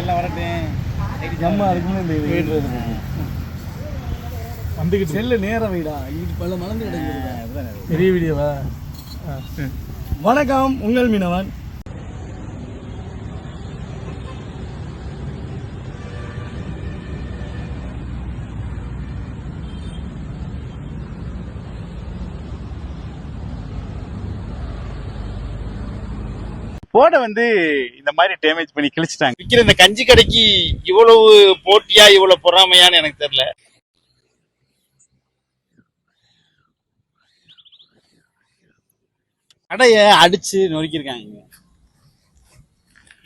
எல்லாம் வரட்டும். நம்ம இந்த வீடு. வந்துக்கிட்டு செல்லு நேரம் வைடா? இது பல மலர்ந்து கிடைக்கிறது பெரிய வீடியோவா? வணக்கம் உங்கள் மீனவன். போட வந்து இந்த மாதிரி டேமேஜ் பண்ணி கிழிச்சிட்டாங்க. விற்கிற இந்த கஞ்சி கடைக்கு இவ்வளவு போட்டியா இவ்வளவு பொறாமையான்னு எனக்கு தெரியல. கடைய அடிச்சு நொறுக்கியிருக்காங்க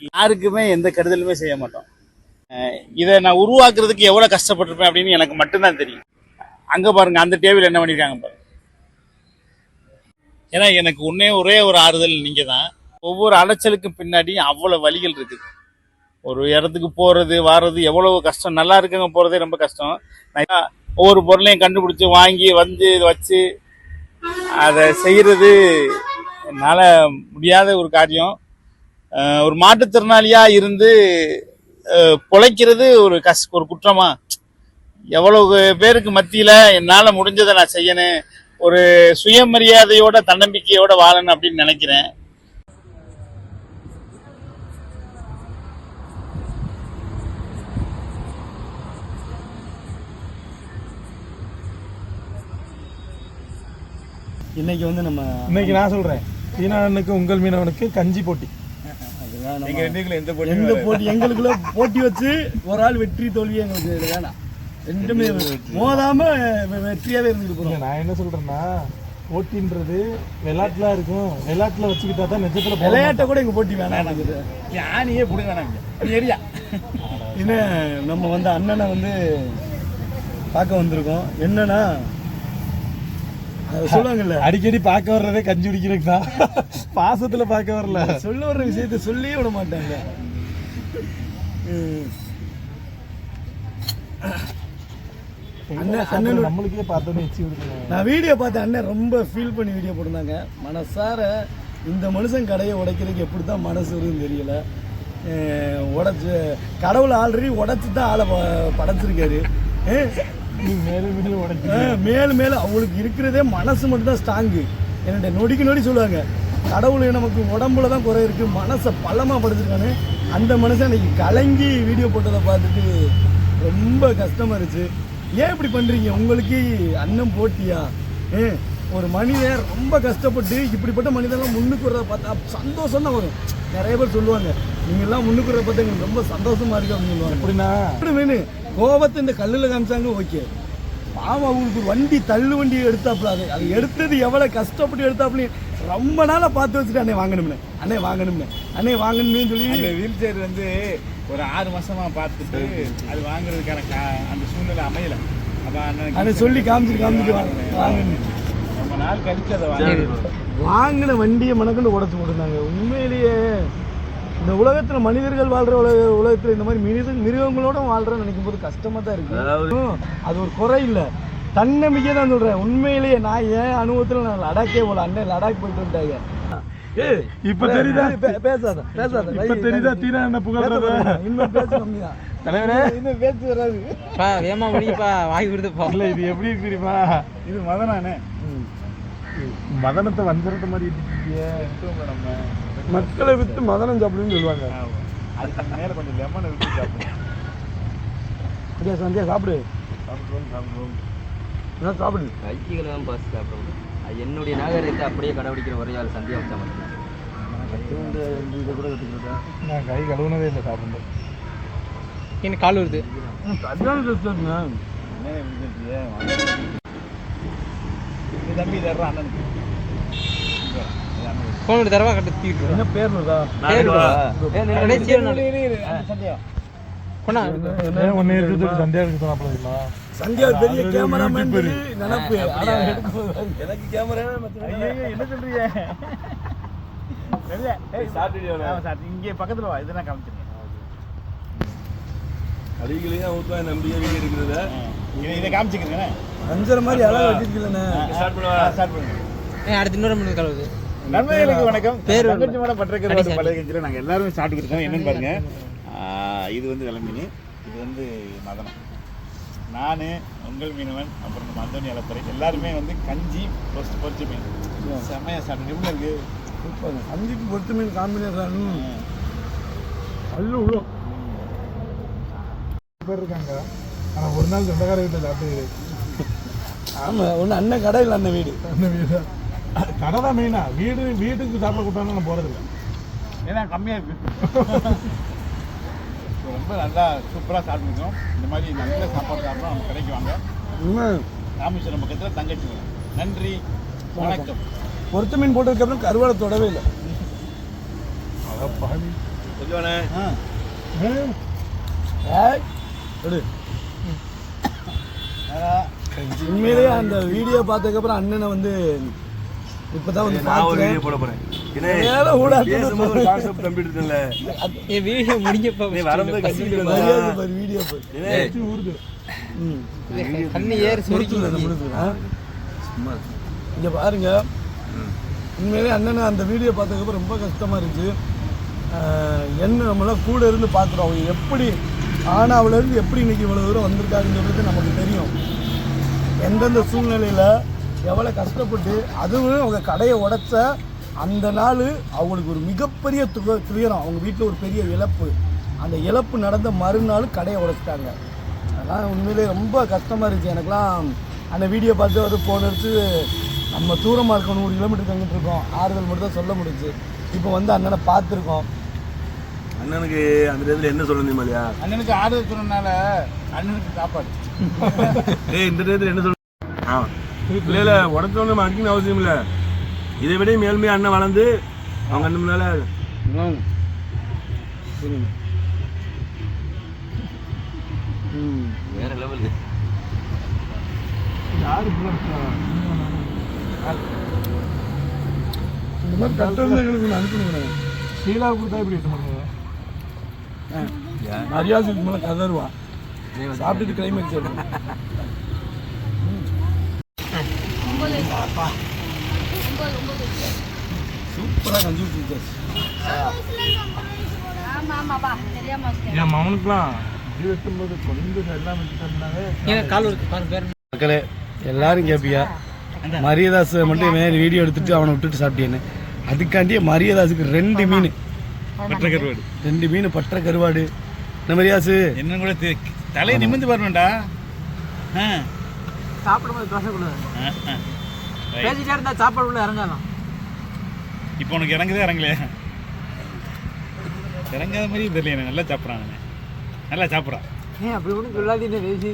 யாருக்குமே எந்த கெடுதலுமே செய்ய மாட்டோம். இதை நான் உருவாக்குறதுக்கு எவ்வளோ கஷ்டப்பட்டிருப்பேன் அப்படின்னு எனக்கு மட்டும்தான் தெரியும். அங்கே பாருங்க அந்த டேபிள் என்ன பண்ணிருக்காங்க பாருங்க. ஏன்னா எனக்கு ஒன்னே ஒரே ஒரு ஆறுதல் நீங்கள் தான் ஒவ்வொரு அலைச்சலுக்கும் பின்னாடியும் அவ்வளோ வழிகள் இருக்குது. ஒரு இடத்துக்கு போகிறது வர்றது எவ்வளோ கஷ்டம்? நல்லா இருக்கவங்க போகிறதே ரொம்ப கஷ்டம். ஒவ்வொரு பொருளையும் கண்டுபிடிச்சி வாங்கி வந்து வச்சு அதை செய்கிறது என்னால் முடியாத ஒரு காரியம். ஒரு மாற்றுத்திறனாளியாக இருந்து பிழைக்கிறது பொழைக்கிறது ஒரு கஷ் ஒரு குற்றமா? எவ்வளவு பேருக்கு மத்தியில் என்னால் முடிஞ்சதை நான் செய்யணும்? ஒரு சுயமரியாதையோட தன்னம்பிக்கையோட வாழணும் அப்படின்னு நினைக்கிறேன். இன்னைக்கு வந்து நம்ம இன்னைக்கு நான் சொல்றேன். மீனவனுக்கு உங்கள் மீனவனுக்கு கஞ்சி போட்டி. எந்த போட்டி எங்களுக்குள்ள போட்டி வச்சு ஒரு ஆள் வெற்றி தோல்வி எங்களுக்கு வேணாம். ரெண்டுமே மோதாம வெற்றியாவே இருந்துட்டு போறோம். நான் என்ன சொல்றேன்னா போட்டின்றது விளையாட்டுல இருக்கும். விளையாட்டுல வச்சுக்கிட்டா தான் நிஜத்துல போட விளையாட்டை கூட எங்க போட்டி வேணாம் எனக்கு யானையே பிடிக்க வேணாம் ஏரியா. இன்னும் நம்ம வந்து அண்ணனை வந்து பார்க்க வந்திருக்கோம். என்னன்னா சொல்லுவாங்கல்ல. அடிக்கடி பார்க்க வர்றதே கஞ்சி குடிக்கிறதுக்கு தான். பாசத்துல பார்க்க வரல. சொல்ல வர்ற விஷயத்த சொல்லியே விட மாட்டாங்க. அண்ணன் நம்மளுக்கே பார்த்தோன்னே எச்சி நான் வீடியோ பார்த்தேன் அண்ணன் ரொம்ப ஃபீல் பண்ணி வீடியோ போட்டிருந்தாங்க. மனசார இந்த மனுஷன் கடையை உடைக்கிறதுக்கு எப்படி தான் மனசு வருதுன்னு தெரியல. உடைச்சு கடவுள் ஆல்ரெடி உடைச்சு தான் ஆளை படைச்சிருக்காரு. மேலும் மேலும் அவளுக்கு மேலும் மேலும் அவங்களுக்கு இருக்கிறதே மனசு மட்டும்தான் ஸ்ட்ராங்கு என்னுடைய நொடிக்கு நொடி சொல்லுவாங்க. கடவுள் நமக்கு உடம்புல தான் குறை இருக்கு. மனசை பள்ளமாக படுத்துருக்கானு. அந்த மனுஷன் அன்றைக்கி கலங்கி வீடியோ போட்டதை பார்த்துட்டு ரொம்ப கஷ்டமாக இருந்துச்சு. ஏன் இப்படி பண்ணுறீங்க உங்களுக்கு அன்னம் போட்டியா? ஏ ஒரு மனிதன் ரொம்ப கஷ்டப்பட்டு இப்படிப்பட்ட மனிதன்லாம் முன்னுக்கு வர்றதை பார்த்தா சந்தோஷம் தான் வரும். நிறைய பேர் சொல்லுவாங்க. நீங்க எல்லாம் முன்னுக்கு வர்றத பார்த்தா எங்களுக்கு ரொம்ப சந்தோஷமா இருக்கு அப்படின்னு அப்படின்னா அப்படி வேணும் கோபத்தை இந்த கல்லில் காமிச்சாங்க ஓகே. பாவம் அவங்களுக்கு வண்டி தள்ளு வண்டி எடுத்தாப்புல அது. அது எடுத்தது எவ்வளோ கஷ்டப்பட்டு எடுத்தாப்புல ரொம்ப நாளாக பார்த்து வச்சுட்டு அண்ணே வாங்கணும்னே. அண்ணே வாங்கணும்னே. அண்ணே வாங்கணுமே சொல்லி அந்த வீல் சேர் வந்து ஒரு ஆறு மாசமா பார்த்துட்டு அது வாங்குறதுக்கான கா- அந்த சூழ்நிலை அமையல. அப்ப அண்ணனுக்கு அண்ணே சொல்லி காமிச்சிட்டு காமிச்சிட்டு வாங்க வாங்கணும் ரொம்ப நாள் கழிச்சு அதை வாங்கி வாங்கின வண்டியை மணக்கண்டு உடச்சு போட்டுருந்தாங்க. உண்மையிலேயே இந்த உலகத்துல மனிதர்கள் வாழ்ற உலக உலகத்துல இந்த மாதிரி மிருக மிருகங்களோட வாழ்றேன்னு நினைக்கும் போது கஷ்டமா தான் இருக்கு. அது ஒரு குறை இல்ல. தன்னம்பிக்கை தான் சொல்றேன். உண்மையிலேயே நான் ஏன் அனுபவத்துல நான் லடாக்கே போல அண்ணன் லடாக் போயிட்டு வந்துட்டாங்க. இப்ப தெரியுதா? பேசாத பேசாத. இப்ப தெரியுதா தீனா என்ன புகழ்றது இன்னும் பேச கம்மிதான் தலைவரே. இன்னும் பேச்சு வராது. பா வேமா முடிப்பா இல்ல இது எப்படி இருக்கு தெரியுமா? இது மதனானே மதனத்தை வஞ்சிரட்ட மாதிரி நம்ம மக்களை வித்து மதனம் சாப்பிடுன்னு சொல்லுவாங்க. அதுக்கு மேல கொஞ்சம் லெமன் விட்டு சாப்பிடுவோம் சந்தியா சந்தியா சாப்பிடு. சாப்பிடுவோம் சாப்பிடுவோம். என்ன சாப்பிடு. கைகளை தான் பார்த்து சாப்பிடணும் அது என்னுடைய நாகரிகத்தை அப்படியே கடைபிடிக்கிற ஒரே ஆள் சந்தியா வச்சா மட்டும்தான் இதை கூட கற்றுக்கிட்டேன் நான் கை கழுவுனதே இல்லை சாப்பிடும்போது. எனக்கு கால் வருது. டேஸ்ட் இருக்குங்க என்ன தம்பி தர்றான் அண்ணனுக்கு இங்க வா. இது அண்ணனுக்கு. ஃபோன் தரவா கட்ட தூக்கிட்டு என்ன பேர் இருக்கா சந்தியா. பெரிய கேமராமேன் நினப்பு. எனக்கு கேமரா என்ன சொல்றீங்க. இங்கே பக்கத்துல வா. இதெல்லாம் காமிச்சிருக்கேன் அடிகளையும் அவுத்தா நம்பிக்கை இருக்கிறத? இதை காமிச்சிக்கிறேன் அஞ்சரை மாதிரி அழகா வச்சிருக்கீங்களே ஸ்டார்ட் பண்ணுவா ஸ்டார்ட் பண்ணுங்க அடுத்து இன்னொரு மணி கால் நண்பர்களுக்கு வணக்கம். பேர் தங்கச்சி மேல பட்டறைக்கிற பழைய கட்சியில நாங்க எல்லாரும் சாப்பிட்டு இருக்கோம் என்னன்னு பாருங்க. இது வந்து வெள்ளை மீன் இது வந்து மதனம் நான் உங்கள் மீனவன் அப்புறம் நம்ம அந்தோனி அலப்பறை எல்லாருமே வந்து கஞ்சி பொரிச்சு பொரிச்ச மீன். செம்மையா சாப்பிட்டு எப்படி இருக்கு? சந்திப்பு பொறுத்து மீன் காம்பினேஷன் அள்ளு விழும் பேர் இருக்காங்க. ஆனா ஒரு நாள் சொந்தக்கார வீட்டில் சாப்பிட்டு ஆமாம் ஒன்று அண்ணன் கடையில் அண்ணன் வீடு. அந்த வீடு கடை தான் மெயினா வீடு வீட்டுக்கு சாப்பிட கூட்டாங்க நான் போறது இல்லை ஏன்னா கம்மியாக இருக்கு. ரொம்ப நல்லா சூப்பராக சாப்பிட்டுருக்கோம். இந்த மாதிரி நல்ல சாப்பாடு சாப்பிட்றோம் நம்ம கடைக்கு வாங்க. இன்னும் ராமேஸ்வரம் பக்கத்தில் தங்கச்சி. நன்றி. வணக்கம். பொறுத்த மீன் போட்டதுக்கப்புறம் கருவாடை தொடவே இல்லை. அத பாவி கொஞ்சம் ஆ. உண்மையிலேயே அந்த வீடியோ பார்த்ததுக்கப்புறம் அண்ணனை வந்து இப்பதான் வந்து நான் ஒரு வீடியோ போட போறேன். இங்க பாருங்க. உண்மையிலே அண்ணன் அந்த வீடியோ பார்த்ததுக்கப்புறம் ரொம்ப கஷ்டமா இருந்துச்சு. என்ன நம்மளாம் கூட இருந்து பார்க்குறோம். அவங்க எப்படி ஆனாவுல இருந்து எப்படி இன்னைக்கு இவ்வளோ தூரம் வந்திருக்காங்கன்றது நமக்கு தெரியும். எந்தெந்த சூழ்நிலையில் எவ்வளோ கஷ்டப்பட்டு அதுவும் அவங்க கடையை உடைச்ச அந்த நாள் அவங்களுக்கு ஒரு மிகப்பெரிய துக துயரம். அவங்க வீட்டில் ஒரு பெரிய இழப்பு. அந்த இழப்பு நடந்த மறுநாள் கடையை உடைச்சிட்டாங்க. அதெல்லாம் உண்மையிலே ரொம்ப கஷ்டமாக இருந்துச்சு. எனக்குலாம் அந்த வீடியோ பார்த்து வந்து ஃபோன் எடுத்து நம்ம தூரமாக இருக்கோம் நூறு கிலோமீட்டர் தங்கிட்டு இருக்கோம். ஆறுதல் மட்டும் தான் சொல்ல முடிஞ்சு இப்போ வந்து அண்ணனை பார்த்துருக்கோம். அண்ணனுக்கு அந்த நேரத்தில் என்ன சொல்ல தெரியுமா இல்லையா? அண்ணனுக்கு ஆறுதல் சொன்னனால அண்ணனுக்கு சாப்பாடு ஏய் இந்த நேரத்தில் என்ன சொல்ல ஆ. இல்லை இல்லை உடச்சவங்க நம்ம அடிக்கணும் அவசியம் இல்லை. இதை விட மேல்மையாக அண்ணன் வளர்ந்து அவங்க அண்ணன் முன்னால வேற லெவலு யாரு இந்த மாதிரி கட்டுறது எங்களுக்கு ஒன்று அனுப்பணுங்க ஷீலா கொடுத்தா இப்படி எடுத்து பண்ணுங்க மரியாதைக்கு மேலே கதருவான் சாப்பிட்டுட்டு கிளைமேக்ஸ் சூப்பராக கஞ்சி வச்சிட்டேன். என் மகனுக்குலாம் இது வெட்டும்போது கொஞ்சம் எல்லாம் வச்சுட்டாங்க கால் இருக்கு பாருங்க பேர் மக்களே எல்லாரும் கேட்பியா மரியதாஸ் மட்டும் மேலே வீடியோ எடுத்துட்டு அவனை விட்டுட்டு சாப்பிட்டேன்னு அதுக்காண்டியே மரியதாஸுக்கு ரெண்டு மீன். பற்ற கருவாடு. ரெண்டு மீன் பற்ற கருவாடு. இந்த மரியாசு? என்ன கூட தலையை நிமிந்து பாருவேன்டா ஆ. சாப்பிடும்போது ஆ. Right. பேசிட்டே இருந்தா சாப்பாடு உள்ள இறங்கலாம் இப்போ உனக்கு இறங்குதே இறங்கலையா? இறங்காத மாதிரி தெரியல நல்லா சாப்பிட்றாங்க நல்லா சாப்பிட்றான் ஏன் அப்படி ஒன்றும் சொல்லாதீங்க பேசி